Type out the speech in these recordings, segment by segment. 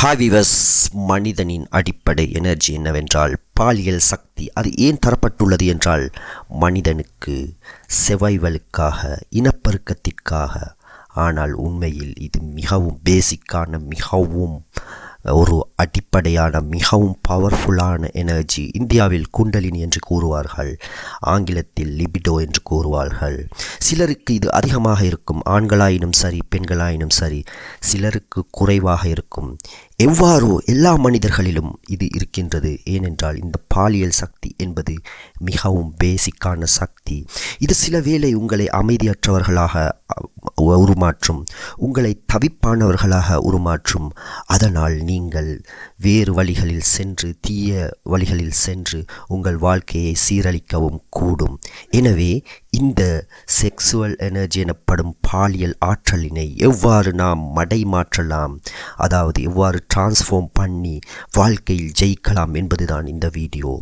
ஹாவிவஸ் மனிதனின் அடிப்படை எனர்ஜி என்னவென்றால் பாலியல் சக்தி. அது ஏன் தரப்பட்டுள்ளது என்றால் மனிதனுக்கு செவைவலுக்காக இனப்பெருக்கத்திற்காக. ஆனால் உண்மையில் இது மிகவும் பேசிக்கான மிகவும் ஒரு அடிப்படையான மிகவும் பவர்ஃபுல்லான எனர்ஜி இந்தியாவில் குண்டலினி என்று கூறுவார்கள் ஆங்கிலத்தில் லிபிடோ என்று கூறுவார்கள். சிலருக்கு இது அதிகமாக இருக்கும் ஆண்களாயினும் சரி பெண்களாயினும் சரி சிலருக்கு குறைவாக இருக்கும். எவ்வாறோ எல்லா மனிதர்களிலும் இது இருக்கின்றது? ஏனென்றால் இந்த பாலியல் சக்தி என்பது மிகவும் பேசிக்கான சக்தி. இது சில வேளை உங்களை அமைதியற்றவர்களாக உருமாற்றும் உங்களை தவிப்பானவர்களாக உருமாற்றும். அதனால் நீங்கள் வேறு வழிகளில் சென்று தீய வழிகளில் சென்று உங்கள் வாழ்க்கையை சீரழிக்கவும் கூடும். எனவே இந்த செக்ஸுவல் எனர்ஜி எனப்படும் பாலியல் ஆற்றலினை எவ்வாறு நாம் மடை மாற்றலாம் அதாவது எவ்வாறு டிரான்ஸ்ஃபார்ம் பண்ணி வாழ்க்கையில் ஜெயிக்கலாம் என்பதுதான் இந்த வீடியோ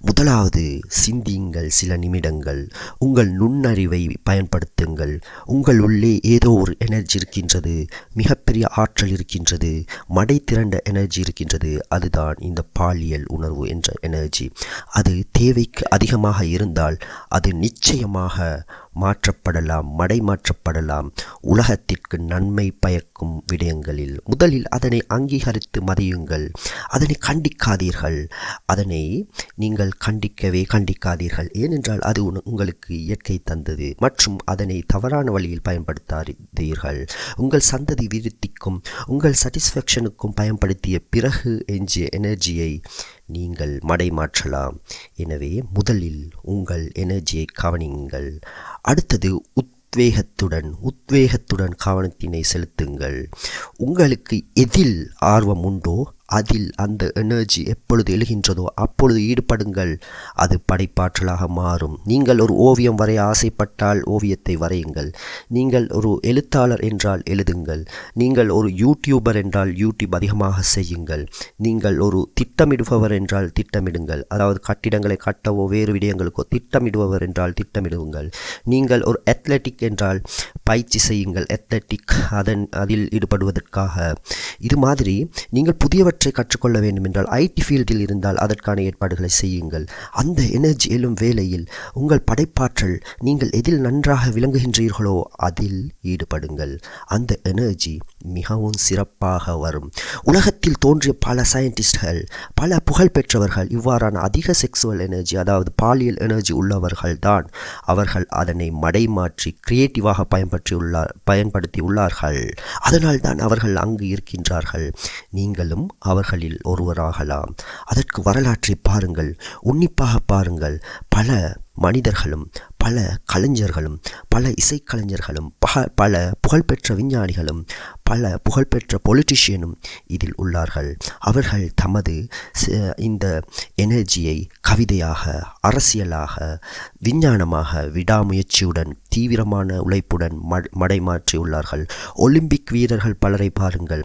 முதலாவது சிந்தியுங்கள் சில நிமிடங்கள். உங்கள் நுண்ணறிவை பயன்படுத்துங்கள். உங்கள் உள்ளே ஏதோ ஒரு எனர்ஜி இருக்கின்றது மிகப்பெரிய ஆற்றல் இருக்கின்றது மடை திரண்ட எனர்ஜி இருக்கின்றது அதுதான் இந்த பாலியல் உணர்வு என்ற எனர்ஜி அது தேவைக்கு அதிகமாக இருந்தால் அது நிச்சயமாக है மாற்றப்படலாம் மடை மாற்றப்படலாம் உலகத்திற்கு நன்மை பயக்கும் விடயங்களில். முதலில் அதனை அங்கீகரித்து மதியுங்கள். அதனை கண்டிக்காதீர்கள். அதனை நீங்கள் கண்டிக்கவே கண்டிக்காதீர்கள். ஏனென்றால் அது உங்களுக்கு இயற்கை தந்தது மற்றும் அதனை தவறான வழியில் பயன்படுத்தாதீர்கள். உங்கள் சந்ததி விருத்திக்கும் உங்கள் சாட்டிஸ்ஃபேக்ஷனுக்கும் பயன்படுத்திய பிறகு எஞ்சிய எனர்ஜியை நீங்கள் மடை மாற்றலாம். எனவே முதலில் உங்கள் எனர்ஜியை கவனியுங்கள். அடுத்தது உத்வேகத்துடன் உத்வேகத்துடன் கவனத்தினை செலுத்துங்கள். உங்களுக்கு எதில் ஆர்வம் உண்டோ அதில் அந்த எனர்ஜி எப்பொழுது எழுகின்றதோ அப்பொழுது ஈடுபடுங்கள். அது படைப்பாற்றலாக மாறும். நீங்கள் ஒரு ஓவியம் வரைய ஆசைப்பட்டால் ஓவியத்தை வரையுங்கள். நீங்கள் ஒரு எழுத்தாளர் என்றால் எழுதுங்கள். நீங்கள் ஒரு யூடியூபர் என்றால் யூடியூப் அதிகமாக செய்யுங்கள். நீங்கள் ஒரு திட்டமிடுபவர் என்றால் திட்டமிடுங்கள். அதாவது கட்டிடங்களை கட்டவோ வேறு விடயங்களுக்கோ திட்டமிடுபவர் என்றால் திட்டமிடுங்கள். நீங்கள் ஒரு அத்லெட்டிக் என்றால் பயிற்சி செய்யுங்கள். அத்லெட்டிக் அதன் அதில் ஈடுபடுவதற்காக. இது மாதிரி நீங்கள் புதியவற்றை கற்றுக்கொள்ள வேண்டும் என்றால் ஐடி ஃபீல்டில் இருந்தால் அதற்கான ஏற்பாடுகளை செய்யுங்கள். அந்த எனர்ஜி எழும் வேலையில் உங்கள் படைப்பாற்றல் நீங்கள் எதில் நன்றாக விளங்குகின்றீர்களோ அதில் ஈடுபடுங்கள். அந்த எனர்ஜி மிகவும் சிறப்பாக வரும். உலகத்தில் தோன்றிய பல சயின்டிஸ்ட்கள் பல புகழ்பெற்றவர்கள் இவ்வாறான அதிக செக்ஸுவல் எனர்ஜி அதாவது பாலியல் எனர்ஜி உள்ளவர்கள் தான் அவர்கள் அதனை மடைமாற்றி கிரியேட்டிவாக பயன்படுத்தியுள்ளார் பயன்படுத்தி உள்ளார்கள் அதனால் தான் அவர்கள் அங்கு இருக்கின்றார்கள். நீங்களும் அவர்களில் ஒருவராகலாம். அதற்கு வரலாற்றை பாருங்கள் உன்னிப்பாக பாருங்கள். பல மனிதர்களும் பல கலைஞர்களும் பல இசைக்கலைஞர்களும் பக பல புகழ்பெற்ற விஞ்ஞானிகளும் பல புகழ்பெற்ற பொலிட்டிஷியனும் இதில் உள்ளார்கள். அவர்கள் தமது இந்த எனர்ஜியை கவிதையாக அரசியலாக விஞ்ஞானமாக விடாமுயற்சியுடன் தீவிரமான உழைப்புடன் மடைமாற்றியுள்ளார்கள். ஒலிம்பிக் வீரர்கள் பலரை பாருங்கள்.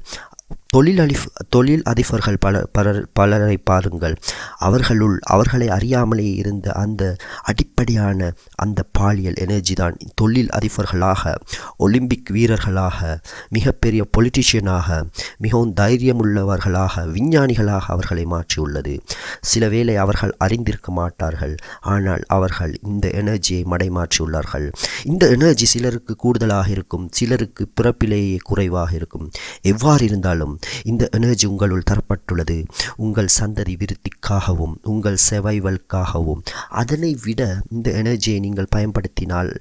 தொழில் தொழில் அதிபர்கள் பல பலர் பலரை பாருங்கள். அவர்களுள் அவர்களை அறியாமலே இருந்த அந்த அடிப்படையான அந்த பாலியல் எனர்ஜி தான் தொழில் அதிபர்களாக ஒலிம்பிக் வீரர்களாக மிகப்பெரிய பொலிட்டிஷியனாக மிகவும் தைரியமுள்ளவர்களாக விஞ்ஞானிகளாக அவர்களை மாற்றியுள்ளது. சில வேளை அவர்கள் அறிந்திருக்க மாட்டார்கள். ஆனால் அவர்கள் இந்த எனர்ஜியை மடைமாற்றியுள்ளார்கள். இந்த எனர்ஜி சிலருக்கு கூடுதலாக இருக்கும் சிலருக்கு பிறப்பிலேயே குறைவாக இருக்கும். எவ்வாறு இருந்தாலும் இந்த எனர்ஜி உங்களுள் தரப்பட்டுள்ளது. உங்கள் சந்ததி விருத்திக்காகவும் உங்கள் செவைவல்காகவும். அதனை விட இந்த எனர்ஜியை நீங்கள் பயன்படுத்தினால்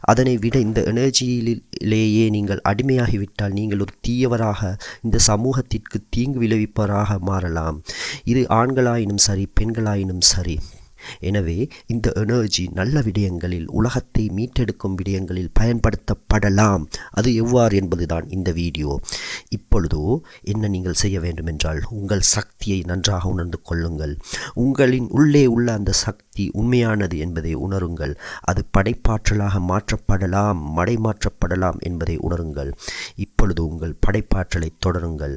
அதனை விட இந்த எனர்ஜியிலேயே நீங்கள் அடிமையாகிவிட்டால் நீங்கள் ஒரு தீயவராக இந்த சமூகத்திற்கு தீங்கு விளைவிப்பவராக மாறலாம். இது ஆண்களாயினும் சரி பெண்களாயினும் சரி. எனவே இந்த எனர்ஜி நல்ல விடயங்களில் உலகத்தை மீட்டெடுக்கும் விடயங்களில் பயன்படுத்தப்படலாம். அது எவ்வாறு என்பதுதான் இந்த வீடியோ. இப்பொழுதோ என்ன நீங்கள் செய்ய வேண்டுமென்றால் உங்கள் சக்தியை நன்றாக உணர்ந்து கொள்ளுங்கள். உங்களின் உள்ளே உள்ள அந்த சக்தி உண்மையானது என்பதை உணருங்கள். அது படைப்பாற்றலாக மாற்றப்படலாம் மடைமாற்றப்படலாம் என்பதை உணருங்கள். இப்பொழுது உங்கள் படைப்பாற்றலை தொடருங்கள்.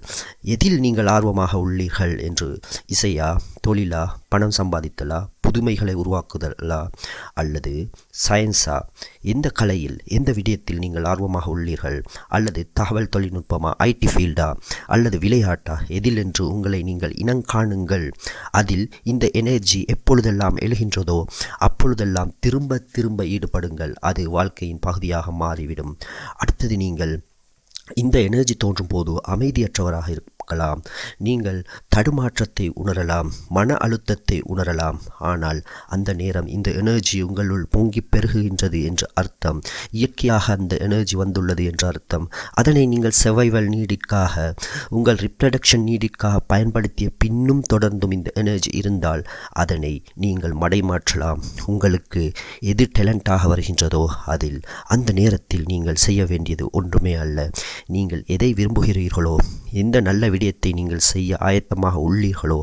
எதில் நீங்கள் ஆர்வமாக உள்ளீர்கள் என்று இசையா தொழிலா பணம் சம்பாதித்தலா புதுமைகளை உருவாக்குதலா அல்லது சயின்ஸா? எந்த கலையில் எந்த விடயத்தில் நீங்கள் ஆர்வமாக உள்ளீர்கள்? அல்லது தகவல் தொழில்நுட்பமா ஐடி ஃபீல்டா? அல்லது விளையாட்டா? எதில் என்று உங்களை நீங்கள் இனங்காணுங்கள் அதில் இந்த எனர்ஜி எப்பொழுதெல்லாம் எழுகின்றதோ அப்பொழுதெல்லாம் திரும்ப திரும்ப ஈடுபடுங்கள். அது வாழ்க்கையின் பகுதியாக மாறிவிடும். அடுத்தது நீங்கள் இந்த எனர்ஜி தோன்றும் போது அமைதியற்றவராக பார்க்கலாம். நீங்கள் தடுமாற்றத்தை உணரலாம் மன அழுத்தத்தை உணரலாம். ஆனால் அந்த நேரம் இந்த எனர்ஜி உங்களுள் பொங்கி பெருகுகின்றது என்று அர்த்தம். இயற்கையாக அந்த எனர்ஜி வந்துள்ளது என்று அர்த்தம். அதனை நீங்கள் செவைவல் நீடிக்காக உங்கள் ரிப்ரடக்ஷன் நீடிக்காக பயன்படுத்திய பின்னும் தொடர்ந்தும் இந்த எனர்ஜி இருந்தால் அதனை நீங்கள் மடைமாற்றலாம். உங்களுக்கு எது டேலண்டாக வருகின்றதோ அதில் அந்த நேரத்தில் நீங்கள் செய்ய வேண்டியது ஒன்றுமே அல்ல. நீங்கள் எதை விரும்புகிறீர்களோ எந்த நல்ல விடயத்தை நீங்கள் செய்ய ஆயத்தமாக உள்ளீர்களோ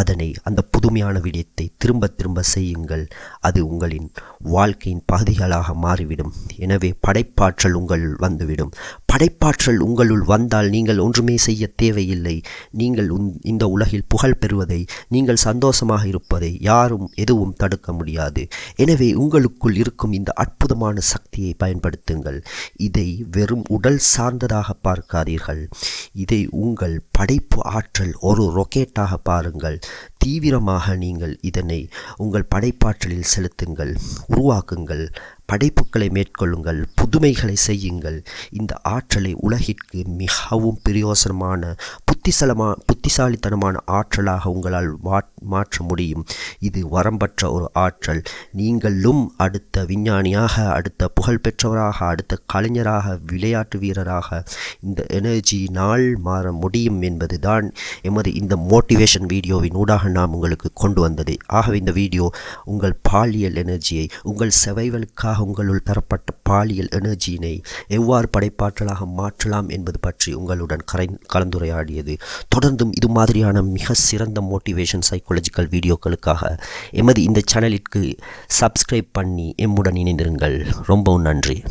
அதனை அந்த புதுமையான விடயத்தை திரும்ப திரும்ப செய்யுங்கள். அது உங்களின் வாழ்க்கையின் பகுதிகளாக மாறிவிடும். எனவே படைப்பாற்றல் உங்கள் வந்துவிடும். படைப்பாற்றல் உங்களுள் வந்தால் நீங்கள் ஒன்றுமே செய்ய தேவையில்லை. நீங்கள் உன்- இந்த உலகில் புகழ் பெறுவதை நீங்கள் சந்தோஷமாக இருப்பதை யாரும் எதுவும் தடுக்க முடியாது. எனவே உங்களுக்குள் இருக்கும் இந்த அற்புதமான சக்தியை பயன்படுத்துங்கள். இதை வெறும் உடல் சார்ந்ததாக பார்க்காதீர்கள். இதை உங்கள் படைப்பு ஆற்றல் ஒரு ரொக்கெட்டாக பாருங்கள். தீவிரமாக நீங்கள் இதனை உங்கள் படைப்பாற்றலில் செலுத்துங்கள். உருவாக்குங்கள். படைப்புகளை மேற்கொள்ளுங்கள் புதுமைகளை செய்யுங்கள். இந்த ஆற்றலை உலகிற்கு மிகவும் பிரயோசனமான புத்திசலமா புத்திசாலித்தனமான ஆற்றலாக உங்களால் மா- மாற்ற முடியும். இது வரம்பற்ற ஒரு ஆற்றல். நீங்களும் அடுத்த விஞ்ஞானியாக அடுத்த புகழ்பெற்றவராக அடுத்த கலைஞராக விளையாட்டு வீரராக இந்த எனர்ஜி நாள் மாற முடியும் என்பதுதான் எமது இந்த மோட்டிவேஷன் வீடியோவின் ஊடாக நாம் உங்களுக்கு கொண்டு வந்தது. ஆகவே இந்த வீடியோ உங்கள் பாலியல் எனர்ஜியை உங்கள் செவைகளுக்காக உங்களுள் தரப்பட்ட பாலியல் எனர்ஜியினை எவ்வாறு படைப்பாற்றலாக மாற்றலாம் என்பது பற்றி உங்களுடன் கரை கலந்துரையாடியது. தொடர்ந்தும் இது மாதிரியான மிக சிறந்த மோட்டிவேஷன் சைக்காலஜிக்கல் வீடியோக்களுக்காக எமது இந்த சேனலிற்கு சப்ஸ்கிரைப் பண்ணி எம்முடன் இணைந்திருங்கள். ரொம்பவும் நன்றி.